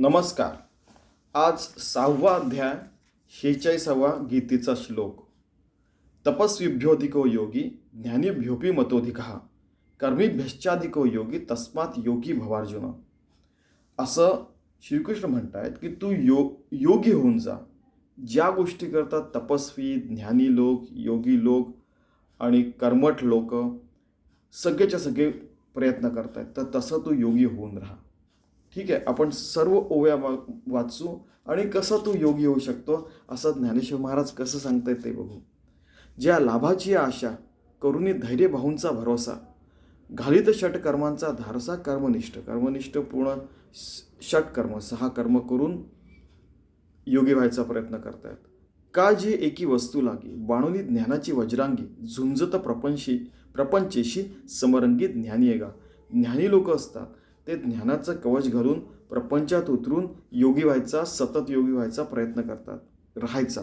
नमस्कार. आज सहावा अध्याय शेहेचाळीसावा गीतेचा श्लोक. तपस्विभ्योधिको योगी ज्ञानीभ्योपी मतोधिक कर्मीभ्यश्चाधिको योगी तस्मात योगी भवार्जुन. असं श्रीकृष्ण म्हणतायत की तू यो योगी होऊन जा. ज्या गोष्टीकरता तपस्वी ज्ञानी लोक योगी लोक आणि कर्मठ लोक सगळेच्या सगळे प्रयत्न करतायत तर तसं तू योगी होऊन राहा. ठीक आहे आपण सर्व ओव्या वा वाचू आणि कसं तो योगी होऊ शकतो असं ज्ञानेश्वर महाराज कसं सांगतायत ते बघू. ज्या लाभाची आशा करुणी धैर्य भाऊंचा भरोसा घालित षटकर्मांचा धारसा कर्मनिष्ठ कर्मनिष्ठ पूर्ण षटकर्म सहा कर्म करून योगी व्हायचा प्रयत्न करतायत. का जे एकी वस्तू लागी बाणुनी ज्ञानाची वज्रांगी झुंजत प्रपंशी प्रपंचेशी समरंगी ज्ञानी आहे ज्ञानी लोक असतात ते ज्ञानाचं कवच घालून प्रपंचात उतरून योगी व्हायचा सतत योगी व्हायचा प्रयत्न करतात. राहायचा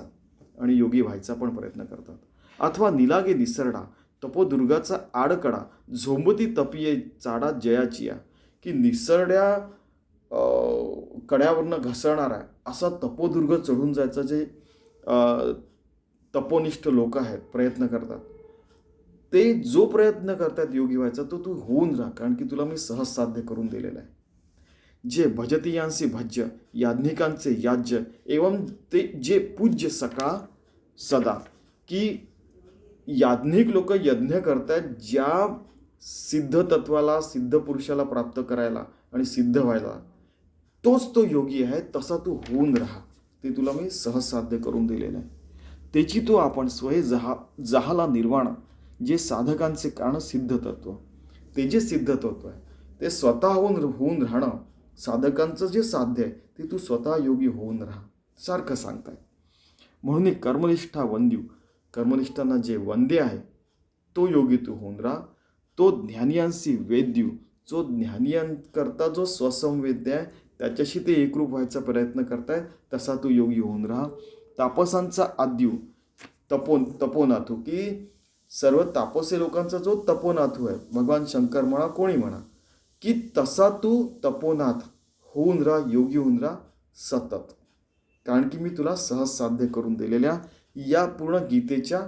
आणि योगी व्हायचा पण प्रयत्न करतात. अथवा निलागे निसरडा तपोदुर्गाचा आडकडा झोंबती तपिये चाडा जयाचिया की निसरड्या कड्यावरनं घसरणारा असा तपोदुर्ग चढून जायचा जे तपोनिष्ठ लोक आहेत प्रयत्न करतात. ते जो प्रयत्न करतात योगी व्हायचा तो तू होऊन राहा कारण की तुला मी सहज साध्य करून दिलेला आहे. जे भजतीयांसी भज्य याज्ञिकांचे याज्य एवं ते जे पूज्य सकाळ सदा की याज्ञिक लोक यज्ञ करतात ज्या सिद्ध तत्वाला सिद्ध पुरुषाला प्राप्त करायला आणि सिद्ध व्हायला तोच तो योगी आहे तसा तू होऊन राहा. ते तुला मी सहज साध्य करून दिलेलं आहे. त्याची तो आपण स्वय जहा जहाला निर्वाण जे साधकांचे कारण सिद्ध तत्व ते जे सिद्ध तत्व आहे ते स्वतःहून होऊन राहणं साधकांचं जे साध्य आहे ते तू स्वतः योगी होऊन राहा सारखं सांगताय. म्हणून एक कर्मनिष्ठा वंद्यू कर्मनिष्ठांना जे वंदे आहे तो योगी तू होऊन राहा. तो ज्ञानियांशी वेद्यू जो ज्ञानियांकरता जो स्वसंवेद्य आहे त्याच्याशी ते एकरूप व्हायचा प्रयत्न करताय तसा तू योगी होऊन राहा. तापसांचा आद्यू तपो तपोनाथू की सर्व तापसे लोकांचा जो तपोनाथू आहे भगवान शंकर म्हणा कोणी म्हणा की तसा तू तपोनाथ होऊन राहा योगी होऊन राहा सतत. कारण की मी तुला सहज साध्य करून दिलेल्या या पूर्ण गीतेच्या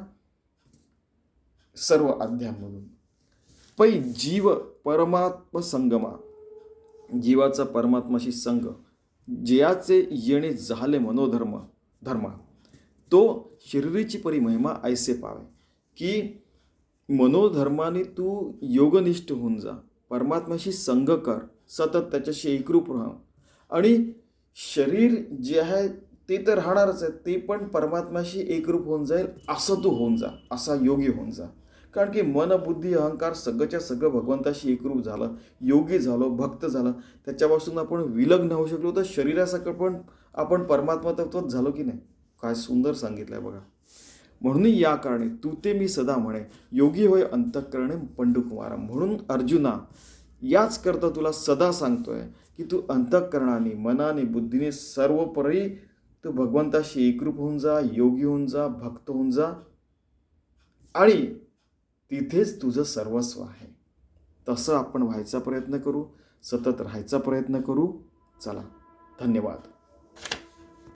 सर्व अध्यायांमधून. पै जीव परमात्म संगमा. जीवाचा परमात्माशी संग. जयाचे येणे झाले मनोधर्म धर्मा तो शरीरीची परिमहिमा ऐसे पावे. की मनोधर्माने तू योगनिष्ठ होऊन जा. परमात्म्याशी संघ कर. सतत त्याच्याशी एकरूप राहा. आणि शरीर जे आहे ते तर राहणारच आहे. ते पण परमात्म्याशी एकरूप होऊन जाईल असं तू होऊन जा. असा योगी होऊन जा. कारण की मन बुद्धी अहंकार सगळंच्या सगळं भगवंताशी एकरूप झालं. योगी झालो भक्त झालं. त्याच्यापासून आपण विलग्न होऊ शकलो. तर शरीरासकट पण आपण परमात्मा तत्वच झालो की नाही? काय सुंदर सांगितलं आहे बघा. म्हणून या कारणे तू ते मी सदा म्हणे योगी होय अंतःकरणे पंडुकुमारा म्हणून अर्जुना याच करता तुला सदा सांगतोय की तू अंतःकरणाने मनाने बुद्धीने सर्वपरी तू भगवंताशी एकरूप होऊन जा योगी होऊन जा भक्त होऊन जा. आणि तिथेच तुझं सर्वस्व आहे. तसं आपण व्हायचा प्रयत्न करू सतत राहायचा प्रयत्न करू. चला धन्यवाद.